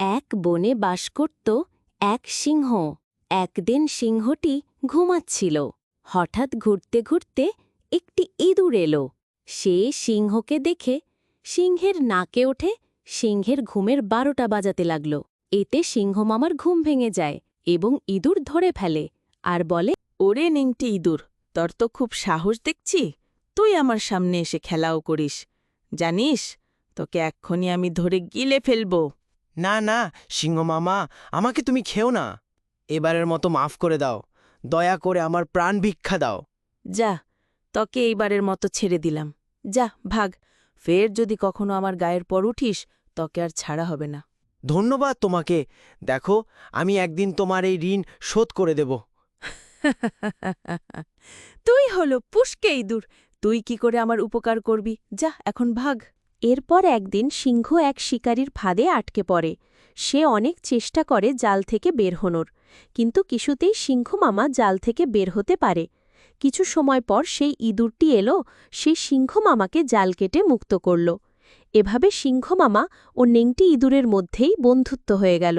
এক বনে বাস করত এক সিংহ। একদিন সিংহটি ঘুমাচ্ছিল। হঠাৎ ঘুরতে ঘুরতে একটি ইঁদুর এলো। সে সিংহকে দেখে সিংহের নাকে ওঠে সিংহের ঘুমের বারোটা বাজাতে লাগল। এতে সিংহ মামার ঘুম ভেঙে যায় এবং ইঁদুর ধরে ফেলে আর বলে, ওরে নিংটি ইঁদুর, তোর তো খুব সাহস দেখছি। তুই আমার সামনে এসে খেলাও করিস। জানিস, তোকে এক্ষুনি আমি ধরে গিলে ফেলব। না না সিংহ মামা আমাকে তুমি খেও না। এবারের মতো মাফ করে দাও। দয়া করে আমার প্রাণ ভিক্ষা দাও। যা তোকে এইবারের মতো ছেড়ে দিলাম। যা ভাগ। ফের যদি কখনো আমার গায়ের পর উঠিস তোকে আর ছাড়া হবে না। ধন্যবাদ তোমাকে। দেখো আমি একদিন তোমার এই ঋণ শোধ করে দেব। তুই হলো পুষ্কে ইঁদুর তুই কি করে আমার উপকার করবি? যা এখন ভাগ। এরপর একদিন সিংহ এক শিকারীর ফাঁদে আটকে পড়ে। সে অনেক চেষ্টা করে জাল থেকে বের হনোর, কিন্তু কিছুতেই সিংহ মামা জাল থেকে বের হতে পারে। কিছু সময় পর সেই ইঁদুরটি এলো সেই সিংহ মামাকে জাল কেটে মুক্ত করল। এভাবে সিংহ মামা ও নেংটি ইঁদুরের মধ্যেই বন্ধুত্ব হয়ে গেল।